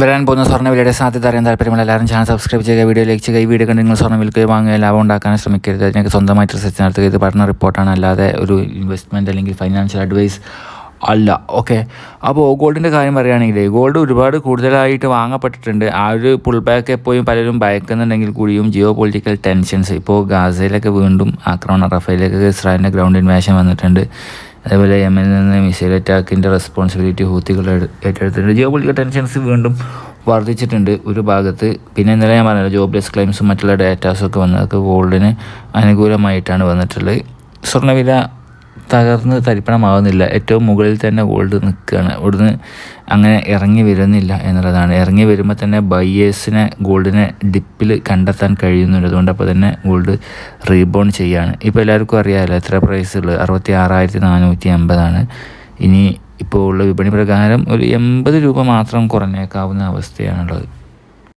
വരാൻ പോകുന്ന സ്വർണ വിലയുടെ സാധ്യത അറിയാൻ താല്പര്യമുള്ള എല്ലാവരും ചാനൽ സബ്സ്ക്രൈബ് ചെയ്യുക വീഡിയോ ലൈക്ക് ചെയ്യുക. ഈ വീഡിയോ കണ്ട് നിങ്ങൾ സ്വർണം വിൽക്കുകയോ വാങ്ങുകയോ ലാഭം ഉണ്ടാക്കാൻ ശ്രമിക്കരുത്. അതിനൊക്കെ സ്വന്തമായിട്ട് റിസർച്ച് നടത്തുക. ഇത് പഠന റിപ്പോർട്ടാണ് അല്ലാതെ ഒരു ഇൻവെസ്റ്റ്മെന്റ് അല്ലെങ്കിൽ ഫൈനാൻഷ്യൽ അഡ്വൈസ് അല്ല. ഓക്കെ അപ്പോൾ ഗോൾഡിന്റെ കാര്യം പറയുകയാണെങ്കിൽ ഗോൾഡ് ഒരുപാട് കൂടുതലായിട്ട് വാങ്ങപ്പെട്ടിട്ടുണ്ട്. ആ ഒരു പുൾ ബാക്ക് എപ്പോഴും പലരും ഭയക്കുന്നുണ്ടെങ്കിൽ കൂടിയും ജിയോ പൊളിറ്റിക്കൽ ടെൻഷൻസ് ഇപ്പോൾ ഗാസയിലൊക്കെ വീണ്ടും ആക്രമണം റഫേലൊക്കെ ഇസ്രായേലിന്റെ ഗ്രൗണ്ട് ഇൻവേഷൻ വന്നിട്ടുണ്ട്. അതേപോലെ യമനിൽ നിന്ന് മിസൈൽ അറ്റാക്കിന്റെ റെസ്പോൺസിബിലിറ്റി ഹൂത്തികൾ ഏറ്റെടുത്തിട്ടുണ്ട്. ജിയോ പൊളിറ്റിക്കൽ ടെൻഷൻസ് വീണ്ടും വർദ്ധിച്ചിട്ടുണ്ട് ഒരു ഭാഗത്ത്. പിന്നെ ഇന്നലെ ഞാൻ പറഞ്ഞത് ജോബ്ലെസ് ക്ലെയിംസും മറ്റുള്ള ഡേറ്റാസും ഒക്കെ വന്നതൊക്കെ ഗോൾഡിന് അനുകൂലമായിട്ടാണ് വന്നിട്ടുള്ളത്. സ്വർണവില തകർന്ന് തരിപ്പണമാവുന്നില്ല. ഏറ്റവും മുകളിൽ തന്നെ ഗോൾഡ് നിൽക്കുകയാണ്. ഇവിടുന്ന് അങ്ങനെ ഇറങ്ങി വരുന്നില്ല എന്നുള്ളതാണ്. ഇറങ്ങി വരുമ്പോൾ തന്നെ ബയ്യേഴ്സിനെ ഗോൾഡിനെ ഡിപ്പിൽ കണ്ടെത്താൻ കഴിയുന്നുണ്ട്. അതുകൊണ്ട് അപ്പോൾ തന്നെ ഗോൾഡ് റീബോൺ ചെയ്യാണ്. ഇപ്പോൾ എല്ലാവർക്കും അറിയാമല്ലോ എത്ര പ്രൈസ് ഉള്ളത്? അറുപത്തി ആറായിരത്തി നാനൂറ്റി എൺപതാണ് ഇനി ഇപ്പോൾ ഉള്ള വിപണി പ്രകാരം ഒരു എൺപത് രൂപ മാത്രം കുറഞ്ഞേക്കാവുന്ന അവസ്ഥയാണുള്ളത്.